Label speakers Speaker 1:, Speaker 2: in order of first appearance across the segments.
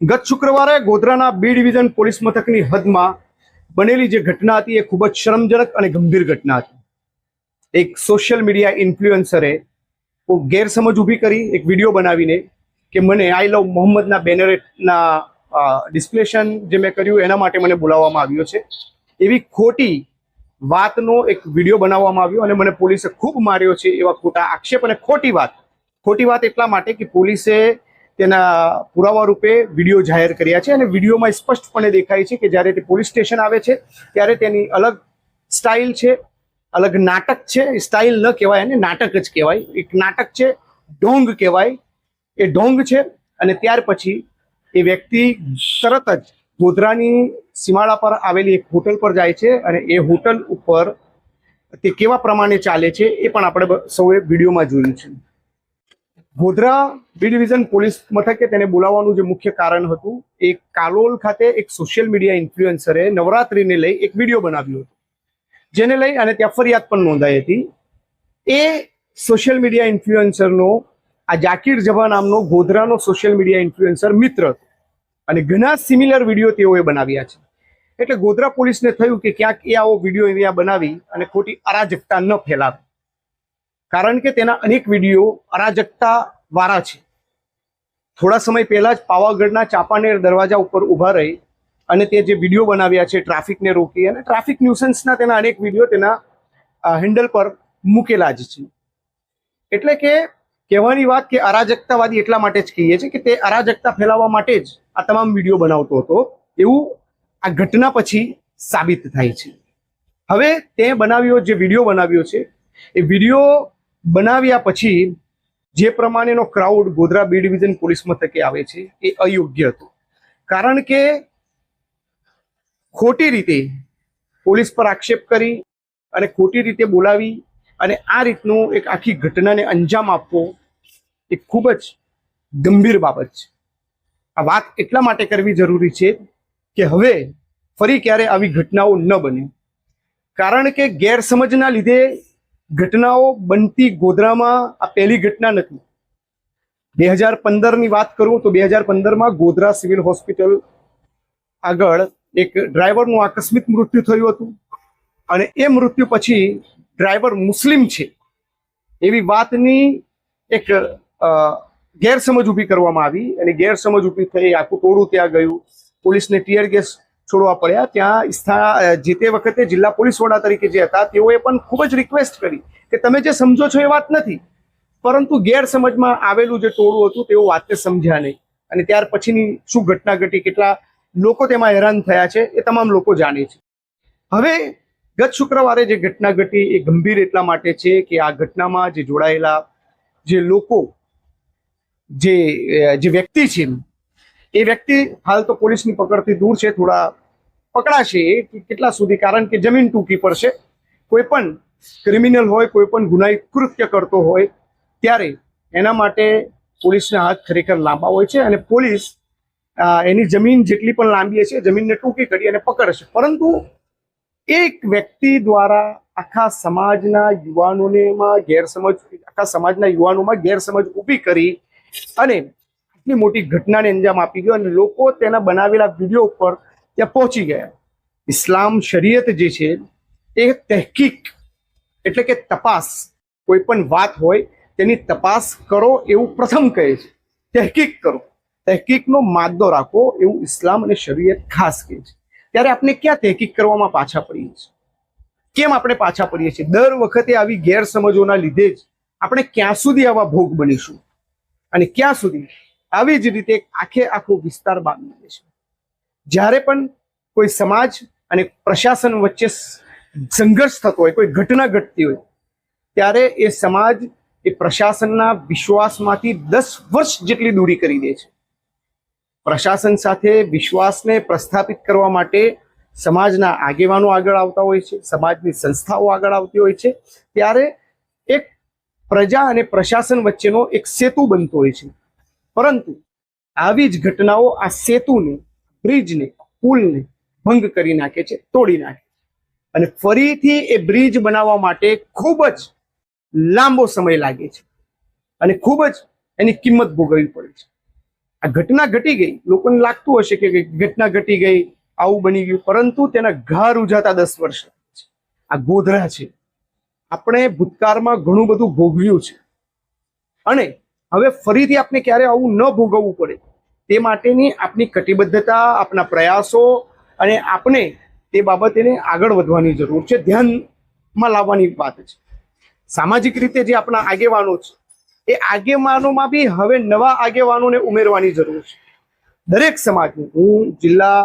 Speaker 1: ગત શુક્રવારે ગોધરાના બી division police મથકની હદમાં બનેલી જે ઘટના હતી એ ખૂબ જ શરમજનક અને ગંભીર ઘટના હતી. એક સોશિયલ મીડિયા ઇન્ફ્લુએન્સરે ગેરસમજ ઊભી કરી, એક વીડિયો બનાવીને કે મને આઈ લવ મોહમ્મદના બેનરેટના ડિસ્પ્લેશન જે મેં કર્યું એના માટે મને બોલાવવામાં આવ્યો છે. એવી ખોટી વાતનો એક વીડિયો બનાવવામાં આવ્યો અને મને પોલીસે ખૂબ માર્યો છે એવા ખોટા આક્ષેપ અને ખોટી વાત. ખોટી વાત એટલા માટે કે પોલીસે તેના પુરાવા રૂપે વીડિયો જાહેર કર્યા છે અને વિડીયોમાં સ્પષ્ટપણે દેખાય છે કે જ્યારે તે પોલીસ સ્ટેશન આવે છે, ત્યારે તેની અલગ સ્ટાઇલ છે, અલગ નાટક છે. સ્ટાઇલ ન કહેવાય અને નાટક જ કહેવાય. એક નાટક છે ઢોંગ કહેવાય. એ ઢોંગ છે અને ત્યાર પછી એ વ્યક્તિ તરત જ ગોધરાની સીમાડા પર આવેલી એક હોટલ પર જાય છે અને એ હોટલ ઉપર તે કેવા પ્રમાણે ચાલે છે એ પણ આપણે સૌએ વિડીયોમાં જોયું છે. ગોધરા બી ડિવિઝન પોલીસ મથકે તેને બોલાવવાનું જે મુખ્ય કારણ હતું, એ કાલોલ ખાતે એક સોશિયલ મીડિયા ઇન્ફ્લુએન્સરે નવરાત્રીને લઈ એક વીડિયો બનાવ્યો હતો. જેને લઈ અને ત્યાં ફરિયાદ પણ નોંધાઈ હતી. એ સોશિયલ મીડિયા ઇન્ફ્લુએન્સરનો આ જાકીર જભા નામનો ગોધરાનો સોશિયલ મીડિયા ઇન્ફ્લુએન્સર મિત્ર હતો. અને ઘણા સિમિલર વીડિયો તેઓએ બનાવ્યા છે. એટલે ગોધરા પોલીસને થયું કે ક્યાંક એ આવો વીડિયો અહીંયા બનાવી અને ખોટી અરાજકતા ન ફેલાવે. કારણ કે તેના અનેક વીડિયો અરાજકતા વાળા છે. થોડા સમય પહેલા જ પાવાગઢના ચાપાનેર દરવાજા ઉપર ઊભા રહી અને તે જે વીડિયો બનાવ્યા છે ટ્રાફિકને રોકી અને ટ્રાફિક ન્યુસન્સના તેના અનેક વીડિયો તેના હેન્ડલ પર મૂકેલા જ છે. એટલે કે કહેવાની વાત કે અરાજકતાવાદી એટલા માટે જ કહીએ છીએ કે તે અરાજકતા ફેલાવવા માટે જ આ તમામ વીડિયો બનાવતો હતો. એવું આ ઘટના પછી સાબિત થાય છે. હવે તે બનાવ્યો, જે વીડિયો બનાવ્યો છે, એ વીડિયો બનાવ્યા પછી જે પ્રમાણેનો crowd Godhra B division police મથકે આવે છે એ અયોગ્ય હતું. કારણ કે ખોટી રીતે પોલીસ પર આક્ષેપ કરી અને ખોટી રીતે બોલાવી અને આ રીતનું એક આખી ઘટનાને અંજામ આપવો એ ખૂબ જ ગંભીર બાબત છે. આ વાત એટલા માટે કરવી જરૂરી છે કે હવે ફરી ક્યારે આવી ઘટનાઓ ન બને. કારણ કે ગેરસમજના લીધે ઘટનાઓ બનતી ગોધરામાં આ પહેલી ઘટના નથી. બે હજાર પંદરની વાત કરું તો બે હજાર પંદરમાં ગોધરા સિવિલ હોસ્પિટલ આગળ એક ડ્રાઈવરનું આકસ્મિક મૃત્યુ થયું હતું અને એ મૃત્યુ પછી ડ્રાઈવર મુસ્લિમ છે. એવી વાતની એક ગેરસમજ ઊભી કરવામાં આવી અને ગેરસમજ ઊભી થઈ આખું ટોળું ત્યાં ગયું. પોલીસને ટીયર ગેસ છોડવા પડ્યા. ત્યાં સ્થા જે તે વખતે જિલ્લા પોલીસ વડા તરીકે જે હતા, તેઓએ પણ ખૂબ જ રિક્વેસ્ટ કરી કે તમે જે સમજો છો એ વાત નથી. પરંતુ ગેરસમજમાં આવેલું જે ટોળું હતું, તેઓ વાતને સમજ્યા નહીં. અને ત્યાર પછીની શું ઘટના ઘટી કેટલા લોકો તેમાં હેરાન થયા છે, એ તમામ લોકો જાણે છે. હવે ગત શુક્રવારે જે ઘટના ઘટી એ ગંભીર એટલા માટે છે કે આ ઘટનામાં જે જોડાયેલા જે લોકો, જે જે વ્યક્તિ છે એ વ્યક્તિ હાલ તો પોલીસની પકડથી દૂર છે, થોડા પકડાશે કેટલા સુધી, કારણ કે જમીન ટૂંકી પડશે. કોઈ પણ ક્રિમિનલ હોય, કોઈ પણ ગુનાહિત કૃત્ય કરતો હોય, ત્યારે એના માટે પોલીસના હાથ ખરેખર લાંબા હોય છે અને પોલીસ એની જમીન જેટલી પણ લાંબી હશે, જમીનને ટૂંકી કરી અને પકડશે. પરંતુ એક વ્યક્તિ દ્વારા આખા સમાજના યુવાનોનેમાં ગેરસમજ, આખા સમાજના યુવાનોમાં ગેરસમજ ઊભી કરી અને આટલી મોટી ઘટનાને અંજામ આપી ગયો અને લોકો તેના બનાવેલા વીડિયો ઉપર ત્યાં પહોંચી ગયા. ઇસ્લામ શરીયત જે છે, એ તહેકીક એટલે કે તપાસ. કોઈ પણ વાત હોય, તેની તપાસ કરો એવું પ્રથમ કહે છે. તહેકીક કરો. તહેકીકનો માદો રાખો એવું ઇસ્લામ અને શરીયત ખાસ કહે છે. ત્યારે આપણે ક્યાં તહેકીક કરવામાં પાછા પડીએ છીએ? કેમ આપણે પાછા પડીએ છીએ? દર વખતે આવી ગેરસમજોના લીધે જ આપણે ક્યાં સુધી આવા ભોગ બનીશું? અને ક્યાં સુધી? આવી જ રીતે આખે આખો વિસ્તાર બાંધી છે. જ્યારે પણ કોઈ સમાજ અને પ્રશાસન વચ્ચે સંઘર્ષ થતો હોય, કોઈ ઘટના ઘટતી હોય, ત્યારે એ સમાજ એ પ્રશાસનના વિશ્વાસમાંથી દસ વર્ષ જેટલી દૂરી કરી દે છે. પ્રશાસન સાથે વિશ્વાસને પ્રસ્થાપિત કરવા માટે સમાજના આગેવાનો આગળ આવતા હોય છે, સમાજની સંસ્થાઓ આગળ આવતી હોય છે, ત્યારે એક પ્રજા અને પ્રશાસન વચ્ચેનો એક સેતુ બનતો હોય છે. પરંતુ આવી જ ઘટનાઓ આ સેતુને, બ્રિજને, પુલને ભંગ કરી નાખે છે, તોડી નાખે છે. અને ફરીથી એ બ્રિજ બનાવવા માટે ખૂબ જ લાંબો સમય લાગે છે અને ખૂબ જ એની કિંમત ભોગવવી પડે છે આ ઘટના ઘટી ગઈ લોકોને લાગતું હશે કે ઘટના ઘટી ગઈ, આવું બની ગયું, પરંતુ તેના ઘા રૂજાતા દસ વર્ષ. આ ગોધરા છે આપણે ભૂતકાળમાં ઘણું બધું ભોગવ્યું છે અને હવે ફરીથી આપણે ક્યારે આવું ન ભોગવવું પડે, તે માટેની આપની કટિબદ્ધતા, આપના પ્રયાસો અને આપણે તે બાબતેને આગળ વધવાની જરૂર છે, ધ્યાનમાં લાવવાની વાત છે. સામાજિક રીતે જે આપણા આગેવાનો છે, એ આગેવાનોમાં બી હવે નવા આગેવાનોને ઉમેરવાની જરૂર છે. દરેક સમાજની, હું જિલ્લા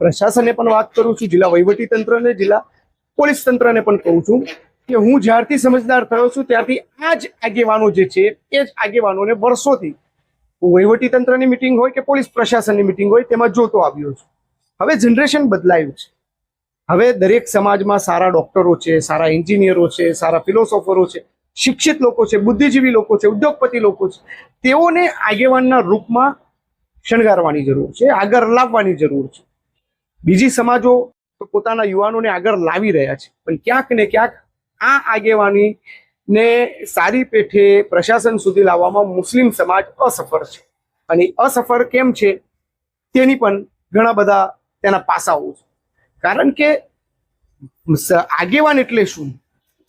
Speaker 1: પ્રશાસનને પણ વાત કરું છું, જિલ્લા વહીવટી તંત્રને જિલ્લા પોલીસ તંત્રને પણ કહું છું કે હું જ્યારથી સમજદાર થયો છું, ત્યારથી આ જ આગેવાનો જે છે, એ જ આગેવાનોને વર્ષોથી વહીવટી તંત્રની મિટિંગ હોય કે પોલીસ પ્રશાસનની મિટિંગ હોય, તેમાં જોતો આવ્યો છું. હવે જનરેશન બદલાયું છે. હવે દરેક સમાજમાં સારા ડોક્ટરો છે, સારા એન્જિનિયરો છે, સારા ફિલોસોફરો છે, શિક્ષિત લોકો છે, બુદ્ધિજીવી લોકો છે, ઉદ્યોગપતિ લોકો છે, તેઓને આગેવાનના રૂપમાં શણગારવાની જરૂર છે, આગળ લાવવાની જરૂર છે. બીજી સમાજો પોતાના યુવાનોને આગળ લાવી રહ્યા છે. પણ ક્યાંક ને ક્યાંક આ આગેવાની ને સારી પેઠે પ્રશાસન સુધી લાવવામાં મુસ્લિમ સમાજ અસફળ છે. અને અસફળ કેમ છે? તેની પણ ઘણા બધા તેના પાસાઓ છે. કારણ કે આગેવાન એટલે શું?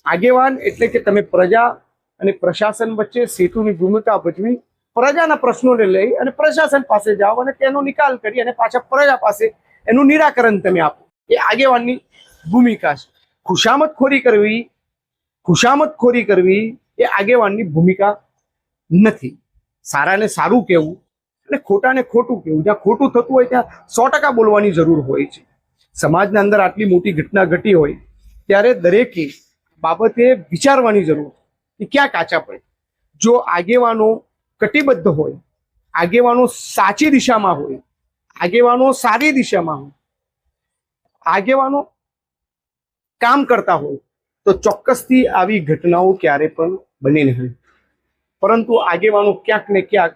Speaker 1: આગેવાન એટલે કે તમે પ્રજા અને પ્રશાસન વચ્ચે સેતુની ભૂમિકા ભજવી, પ્રજાના પ્રશ્નોને લઈ અને પ્રશાસન પાસે જાઓ અને તેનો નિકાલ કરી અને પાછા પ્રજા પાસે એનું નિરાકરણ તમે આપો. એ આગેવાનની ભૂમિકા છે. ખુશામતખોરી કરવી ખુશામતખોરી કરવી એ આગેવાનની ભૂમિકા નથી. સારાને સારું કહેવું અને ખોટાને ખોટું કહેવું. જ્યાં ખોટું થતું હોય ત્યાં સો ટકા બોલવાની જરૂર હોય છે. સમાજના અંદર આટલી મોટી ઘટના ઘટી હોય ત્યારે દરેકે બાબતે વિચારવાની જરૂર કે ક્યાં કાચા પડે. જો આગેવાનો કટિબદ્ધ હોય, આગેવાનો સાચી દિશામાં હોય, આગેવાનો સારી દિશામાં હોય, આગેવાનો કામ કરતા હોય તો ચોક્કસથી આવી ઘટનાઓ ક્યારે પણ બની નહીં પરંતુ આગેવાનો ક્યાંક ને ક્યાંક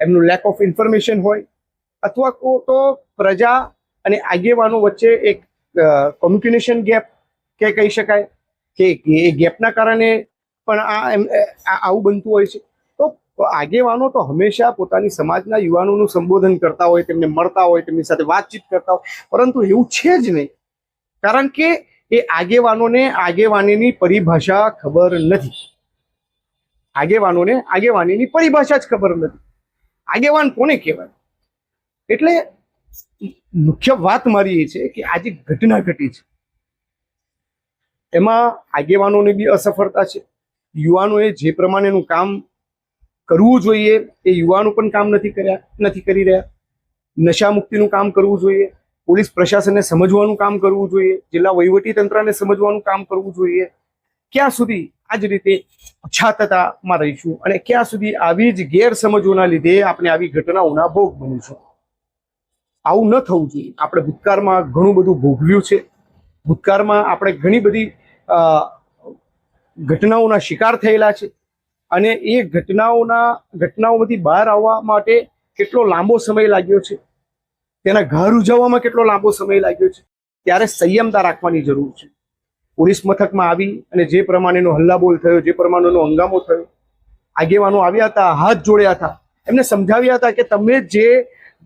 Speaker 1: એમનું લેક ઓફ ઇન્ફોર્મેશન હોય અથવા તો પ્રજા અને આગેવાનો વચ્ચે એક કોમ્યુનિકેશન ગેપ કે કહી શકાય કે એ ગેપના કારણે પણ આ એમ આવું બનતું હોય છે. તો આગેવાનો તો હંમેશા પોતાની સમાજના યુવાનોનું સંબોધન કરતા હોય, તેમને મળતા હોય, તેમની સાથે વાતચીત કરતા હોય. પરંતુ એવું છે જ નહીં. કારણ કે એ આગેવાનોને આગેવાનીની પરિભાષા ખબર નથી. આગેવાનોને આગેવાનીની પરિભાષા જ ખબર નથી. આગેવાન કોને કહેવાય? એટલે મુખ્ય વાત મારી એ છે કે આજે ઘટના ઘટી છે, એમાં આગેવાનોની બી અસફળતા છે. યુવાનોએ જે પ્રમાણેનું કામ કરવું જોઈએ, એ યુવાનો પણ કામ નથી કર્યા, નથી કરી રહ્યા. નશા મુક્તિનું કામ કરવું જોઈએ. પોલીસ પ્રશાસનને સમજવાનું કામ કરવું જોઈએ, જિલ્લા વહીવટી તંત્રને સમજવાનું કામ કરવું જોઈએ. ક્યાં સુધી આ જ રીતે પછાતતામાં રહીશું અને ક્યાં સુધી આવી જ ગેરસમજોના લીધે આપણે આવી ઘટનાઓના ભોગ બનીશું. આવું ન થવું જોઈએ. આપણે ભૂતકાળમાં ઘણું બધું ભોગવ્યું છે. ભૂતકાળમાં આપણે ઘણી બધી ઘટનાઓના શિકાર થયેલા છે અને એ ઘટનાઓના, ઘટનાઓમાંથી બહાર આવવા માટે કેટલો લાંબો સમય લાગ્યો છે. તેના ઘર ઉજવવામાં કેટલો લાંબો સમય લાગ્યો છે? ત્યારે સંયમતા રાખવાની જરૂર છે. પોલીસ મથકમાં આવી અને જે પ્રમાણેનો હલ્લાબોલ થયો, જે પ્રમાણેનો હંગામો થયો, આગેવાનો આવ્યા હતા, હાથ જોડ્યા હતા, એમને સમજાવ્યા હતા કે તમે જે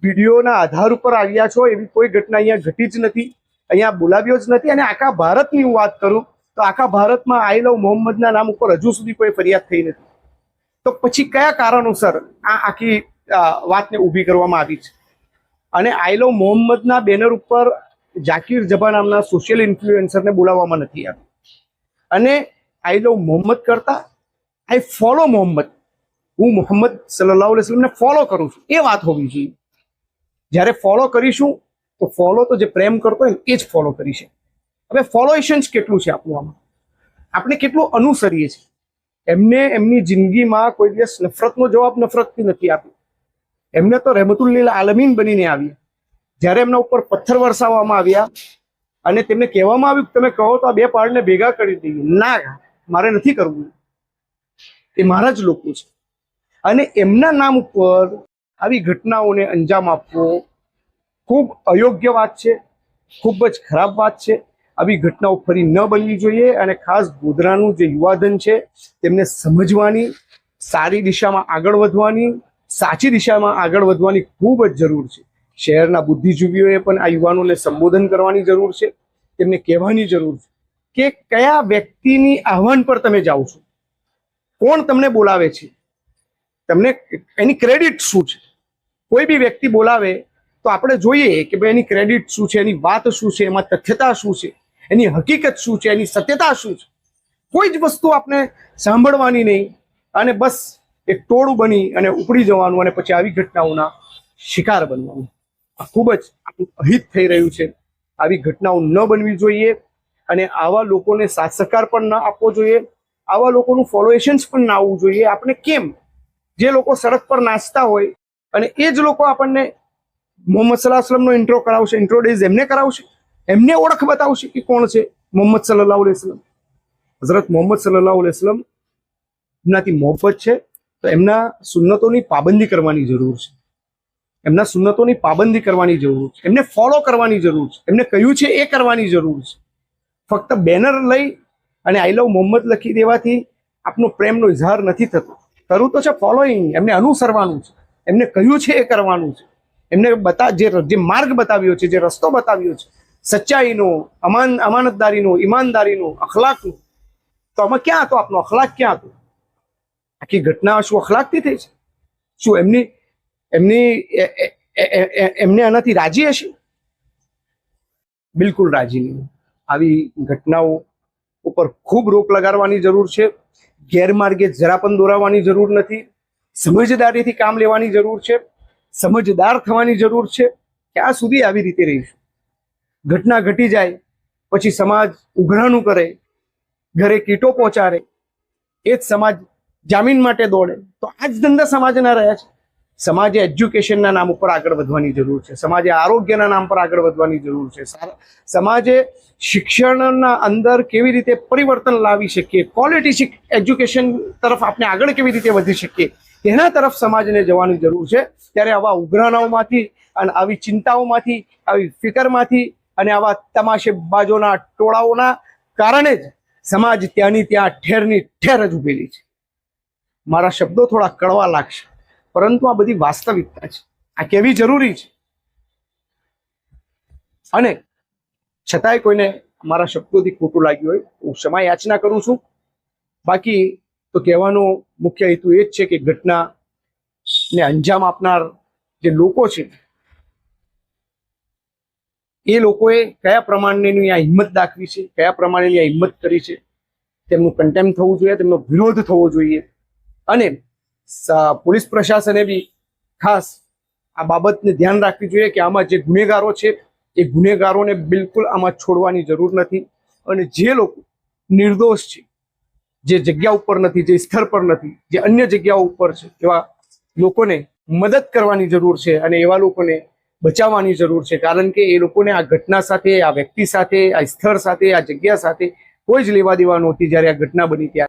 Speaker 1: વિડીયોના આધાર ઉપર આવ્યા છો, એવી કોઈ ઘટના અહીંયા ઘટી જ નથી, અહીંયા બોલાવ્યો જ નથી અને આખા ભારતની હું વાત કરું, તો આખા ભારતમાં આઈ લવ મોહમ્મદના નામ ઉપર હજુ સુધી કોઈ ફરિયાદ થઈ નથી. તો પછી કયા કારણોસર આ આખી વાતને ઊભી કરવામાં આવી છે? અને આઈ લવ મોહમ્મદના બેનર ઉપર જાકીર જબા નામના સોશિયલ ઇન્ફ્લુએન્સરને બોલાવવામાં નથી આવ્યું. અને આઈ લવ મોહમ્મદ કરતા આઈ ફોલો મોહમ્મદ. હું મોહમ્મદ સલ્લાહ અલૈહિ ફોલો કરું છું. એ વાત હોવી જોઈએ. જ્યારે ફોલો કરીશું, તો ફોલો તો જે પ્રેમ કરતો હોય એ જ ફોલો કરી છે હવે ફોલોએશન્સ કેટલું છે આપણું આમાં? આપણે કેટલું અનુસરીએ છીએ? એમને એમની જિંદગીમાં કોઈ દિવસ નફરતનો જવાબ નફરતથી નથી આપ્યો. એમને તો રહેમતુલ્લીલ આલમીન બનીને આવી જ્યારે એમના ઉપર પથ્થર વરસાવવામાં આવ્યા અને તેમને કહેવામાં આવ્યું કે તમે કહો તો આ બે પહાડને ભેગા કરી દઈએ. ના મારે નથી કરવું. એ મારા જ લોકો છે. અને એમના નામ ઉપર આવી ઘટનાઓને અંજામ આપવો ખૂબ અયોગ્ય વાત છે, ખૂબ જ ખરાબ વાત છે. આવી ઘટનાઓ ફરી ન બનવી જોઈએ અને ખાસ ગોધરાનું જે યુવાધન છે, તેમને સમજવાની, સારી દિશામાં આગળ વધવાની સાચી દિશામાં આગળ વધવાની ખૂબ જ જરૂર છે. શહેરના બુદ્ધિજીવીઓએ પણ આ યુવાનોને સંબોધન કરવાની જરૂર છે. તેમને કહેવાની જરૂર છે કે કયા વ્યક્તિની આહવાન પર તમે જાઓ છો? કોણ તમને બોલાવે છે? તમને એની ક્રેડિટ શું છે? કોઈ બી વ્યક્તિ બોલાવે તો આપણે જોઈએ કે ભાઈ એની ક્રેડિટ શું છે, એની વાત શું છે, એમાં તથ્યતા શું છે, એની હકીકત શું છે, એની સત્યતા શું છે? કોઈ જ વસ્તુ આપણે સાંભળવાની નહીં અને બસ એક ટોળું બની અને ઉપડી જવાનું અને પછી આવી ઘટનાઓના શિકાર બનવાનું. આ ખૂબ જ અહિત થઈ રહ્યું છે. આવી ઘટનાઓ ન બનવી જોઈએ અને આવા લોકોને સાથ સહકાર પણ ન આપવો જોઈએ. આવા લોકોનું ફોલોએશન્સ પણ ના આવવું જોઈએ. આપણે કેમ? જે લોકો સડક પર નાચતા હોય અને એ જ લોકો આપણને મોહમ્મદ સલાહ સલમનો ઇન્ટ્રો કરાવશે ઇન્ટ્રોડ્યુસ એમને કરાવશે, એમને ઓળખ બતાવશે કે કોણ છે મોહમ્મદ સલ્લાહ વસલમ હઝરત મોહમ્મદ સલ્લાહ વસલમ એમનાથી મોહબ્બત છે. તો એમના સુન્નતોની પાબંદી કરવાની જરૂર છે. એમના સુન્નતોની પાબંદી કરવાની જરૂર છે. એમને ફોલો કરવાની જરૂર છે. એમને કહ્યું છે એ કરવાની જરૂર છે. ફક્ત બેનર લઈ અને આઈ લવ મોહમ્મદ લખી દેવાથી આપનો પ્રેમનો ઇઝહાર નથી થતો. કરવું તો છે ફોલોઈંગ એમને અનુસરવાનું છે. એમને કહ્યું છે એ કરવાનું છે. એમને બતા જે જે માર્ગ બતાવ્યો છે, જે રસ્તો બતાવ્યો છે, સચ્ચાઈનો, અમાન, અમાનતદારીનો, ઈમાનદારીનો, અખલાકનો, તો આમાં ક્યાં હતો? આપનો અખલાક ક્યાં હતો? આખી ઘટના શું અખલાકથી થઈ છે? શું એમની એમની એમને આનાથી રાજી હશે? બિલકુલ રાજી નહીં. આવી ઘટનાઓ ઉપર ખૂબ રોક લગાડવાની જરૂર છે. ગેરમાર્ગે જરા પણ દોરાવવાની જરૂર નથી. સમજદારીથી કામ લેવાની જરૂર છે. સમજદાર થવાની જરૂર છે ક્યાં સુધી આવી રીતે રહીશું. ઘટના ઘટી જાય, પછી સમાજ ઉઘરાણું કરે, ઘરે કીટો પહોંચાડે, એ જ સમાજ જામીન માટે દોડે. તો આ જ ધંધા સમાજના રહ્યા છે. સમાજે એજ્યુકેશનના નામ ઉપર આગળ વધવાની જરૂર છે. સમાજે આરોગ્યના નામ પર આગળ વધવાની જરૂર છે. સમાજે શિક્ષણના અંદર કેવી રીતે પરિવર્તન લાવી શકીએ? ક્વોલિટી એજ્યુકેશન તરફ આપણે આગળ કેવી રીતે વધી શકીએ? તેના તરફ સમાજને જવાની જરૂર છે. ત્યારે આવા ઉઘરાણાઓમાંથી અને આવી ચિંતાઓમાંથી, આવી ફિકરમાંથી અને આવા તમાશેબાજોના ટોળાઓના કારણે જ સમાજ ત્યાંની ત્યાં ઠેરની ઠેર જ ઉભેલી છે. મારા શબ્દો થોડા કડવા લાગશે. પરંતુ આ બધી વાસ્તવિકતા છે. આ કેવી જરૂરી છે? અને છતાંય કોઈને મારા શબ્દોથી ખોટું લાગ્યું હોય હું ક્ષમા યાચના કરું છું. બાકી તો કહેવાનો મુખ્ય હેતુ એ જ છે કે ઘટના ને અંજામ આપનાર જે લોકો છે, એ લોકોએ કયા પ્રમાણેની આ હિંમત દાખવી છે, કયા પ્રમાણેની આ હિંમત કરી છે, તેમનું કન્ટેમ થવું જોઈએ, તેમનો વિરોધ થવો જોઈએ. અને પોલીસ પ્રશાસને બી ખાસ આ બાબતને ધ્યાન રાખવી જોઈએ કે આમાં જે ગુનેગારો છે, એ ગુનેગારોને બિલકુલ આમાં છોડવાની જરૂર નથી. અને જે લોકો નિર્દોષ છે, જે જગ્યા ઉપર નથી, જે સ્થળ પર નથી, જે અન્ય જગ્યાઓ ઉપર છે, એવા લોકોને મદદ કરવાની જરૂર છે અને એવા લોકોને બચાવવાની જરૂર છે. કારણ કે એ લોકોને આ ઘટના સાથે, આ વ્યક્તિ સાથે, આ સ્થળ સાથે, આ જગ્યા સાથે કોઈ જ લેવા દેવા નહોતી જ્યારે આ ઘટના બની ત્યારે